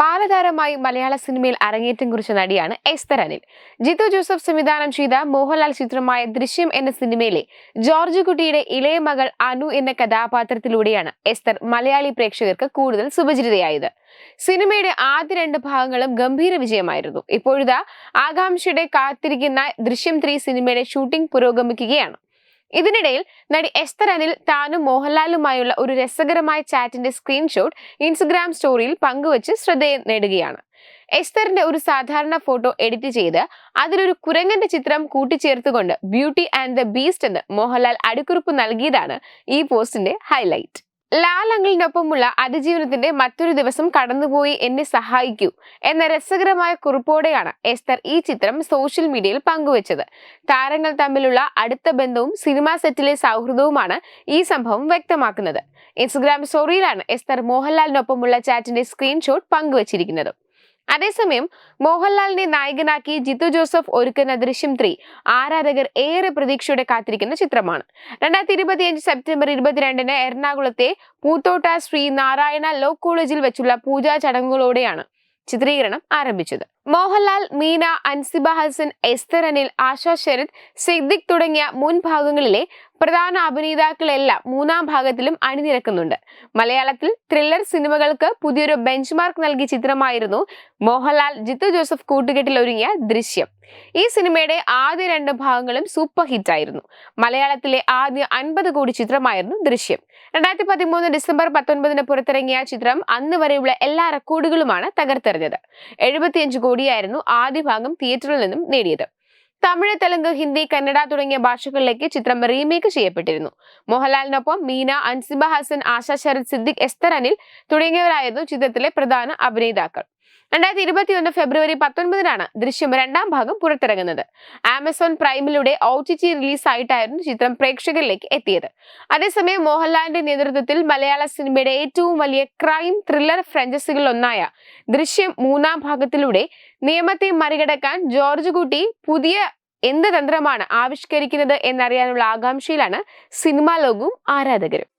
ബാലതാരമായി മലയാള സിനിമയിൽ അരങ്ങേറ്റം കുറിച്ച നടിയാണ് എസ്തർ അനിൽ ജിത്തു ജോസഫ് സംവിധാനം ചെയ്ത മോഹൻലാൽ ചിത്രമായ ദൃശ്യം എന്ന സിനിമയിലെ ജോർജ് കുട്ടിയുടെ ഇളയ മകൾ അനു എന്ന കഥാപാത്രത്തിലൂടെയാണ് എസ്തർ മലയാളി പ്രേക്ഷകർക്ക് കൂടുതൽ സുപരിചിതയായത്. സിനിമയുടെ ആദ്യ രണ്ട് ഭാഗങ്ങളും ഗംഭീര വിജയമായിരുന്നു. ഇപ്പോഴിതാ ആകാംക്ഷയുടെ കാത്തിരിക്കുന്ന ദൃശ്യം ത്രീ സിനിമയുടെ ഷൂട്ടിംഗ് പുരോഗമിക്കുകയാണ്. ഇതിനിടയിൽ നടി എസ്തർ അനിൽ താനും മോഹൻലാലുമായുള്ള ഒരു രസകരമായ ചാറ്റിന്റെ സ്ക്രീൻഷോട്ട് ഇൻസ്റ്റഗ്രാം സ്റ്റോറിയിൽ പങ്കുവച്ച് ശ്രദ്ധയെ നേടുകയാണ്. എസ്തറിന്റെ ഒരു സാധാരണ ഫോട്ടോ എഡിറ്റ് ചെയ്ത് അതിലൊരു കുരങ്ങന്റെ ചിത്രം കൂട്ടിച്ചേർത്തുകൊണ്ട് ബ്യൂട്ടി ആൻഡ് ദ ബീസ്റ്റ് എന്ന് മോഹൻലാൽ അടിക്കുറിപ്പ് നൽകിയതാണ് ഈ പോസ്റ്റിന്റെ ഹൈലൈറ്റ്. ലാൽ അങ്കിളിനൊപ്പമുള്ള അതിജീവനത്തിന്റെ മറ്റൊരു ദിവസം കടന്നുപോയി എന്നെ സഹായിക്കൂ എന്ന രസകരമായ കുറിപ്പോടെയാണ് എസ്തർ ഈ ചിത്രം സോഷ്യൽ മീഡിയയിൽ പങ്കുവച്ചത്. താരങ്ങൾ തമ്മിലുള്ള അടുത്ത ബന്ധവും സിനിമാ സെറ്റിലെ സൗഹൃദവുമാണ് ഈ സംഭവം വ്യക്തമാക്കുന്നത്. ഇൻസ്റ്റഗ്രാം സ്റ്റോറിയിലാണ് എസ്തർ മോഹൻലാലിനൊപ്പമുള്ള ചാറ്റിന്റെ സ്ക്രീൻഷോട്ട് പങ്കുവച്ചിരിക്കുന്നത്. അതേസമയം മോഹൻലാലിനെ നായകനാക്കി ജിത്തു ജോസഫ് ഒരുക്കുന്ന ദൃശ്യം ത്രീ ആരാധകർ ഏറെ പ്രതീക്ഷയോടെ കാത്തിരിക്കുന്ന ചിത്രമാണ്. രണ്ടായിരത്തി ഇരുപത്തിയഞ്ച് സെപ്റ്റംബർ ഇരുപത്തിരണ്ടിന് എറണാകുളത്തെ പൂത്തോട്ട ശ്രീ നാരായണ ലോ കോളേജിൽ വെച്ചുള്ള പൂജാ ചടങ്ങുകളോടെയാണ് ചിത്രീകരണം ആരംഭിച്ചത്. മോഹൻലാൽ മീന അൻസിബ ഹസൻ എസ്തർ അനിൽ ആശാ ശരത് സിദ്ദിഖ് തുടങ്ങിയ മുൻ ഭാഗങ്ങളിലെ പ്രധാന അഭിനേതാക്കളെല്ലാം മൂന്നാം ഭാഗത്തിലും അണിനിരക്കുന്നുണ്ട്. മലയാളത്തിൽ ത്രില്ലർ സിനിമകൾക്ക് പുതിയൊരു ബെഞ്ച് മാർക്ക് നൽകിയ ചിത്രമായിരുന്നു മോഹൻലാൽ ജിത്തു ജോസഫ് കൂട്ടുകെട്ടിൽ ഒരുങ്ങിയ ദൃശ്യം. ഈ സിനിമയുടെ ആദ്യ രണ്ട് ഭാഗങ്ങളും സൂപ്പർ ഹിറ്റ് ആയിരുന്നു. മലയാളത്തിലെ ആദ്യ അൻപത് കോടി ചിത്രമായിരുന്നു ദൃശ്യം. രണ്ടായിരത്തി പതിമൂന്ന് ഡിസംബർ പത്തൊൻപതിന് പുറത്തിറങ്ങിയ ചിത്രം അന്ന് വരെയുള്ള എല്ലാ റെക്കോർഡുകളുമാണ് തകർത്തെറിഞ്ഞത്. എഴുപത്തിയഞ്ച് കോടിയായിരുന്നു ആദ്യ ഭാഗം തിയേറ്ററിൽ നിന്നും നേടിയത്. തമിഴ് തെലുങ്ക് ഹിന്ദി കന്നഡ തുടങ്ങിയ ഭാഷകളിലേക്ക് ചിത്രം റീമേക്ക് ചെയ്യപ്പെട്ടിരുന്നു. മോഹൻലാലിനൊപ്പം മീന അൻസിബ ഹസൻ ആശ ശരത് സിദ്ദിഖ് എസ്തർ അനിൽ തുടങ്ങിയവരായിരുന്നു ചിത്രത്തിലെ പ്രധാന അഭിനേതാക്കൾ. രണ്ടായിരത്തി ഇരുപത്തിയൊന്ന് ഫെബ്രുവരി പത്തൊൻപതിനാണ് ദൃശ്യം രണ്ടാം ഭാഗം പുറത്തിറങ്ങുന്നത്. ആമസോൺ പ്രൈമിലൂടെ ഒ ടി ടി റിലീസായിട്ടായിരുന്നു ചിത്രം പ്രേക്ഷകരിലേക്ക് എത്തിയത്. അതേസമയം മോഹൻലാലിന്റെ നേതൃത്വത്തിൽ മലയാള സിനിമയുടെ ഏറ്റവും വലിയ ക്രൈം ത്രില്ലർ ഫ്രഞ്ചസുകളിലൊന്നായ ദൃശ്യം മൂന്നാം ഭാഗത്തിലൂടെ നിയമത്തെ മറികടക്കാൻ ജോർജ് കുട്ടി പുതിയ എന്ത് തന്ത്രമാണ് ആവിഷ്കരിക്കുന്നത് എന്നറിയാനുള്ള ആകാംക്ഷയിലാണ് സിനിമാ ലോകവും ആരാധകരും.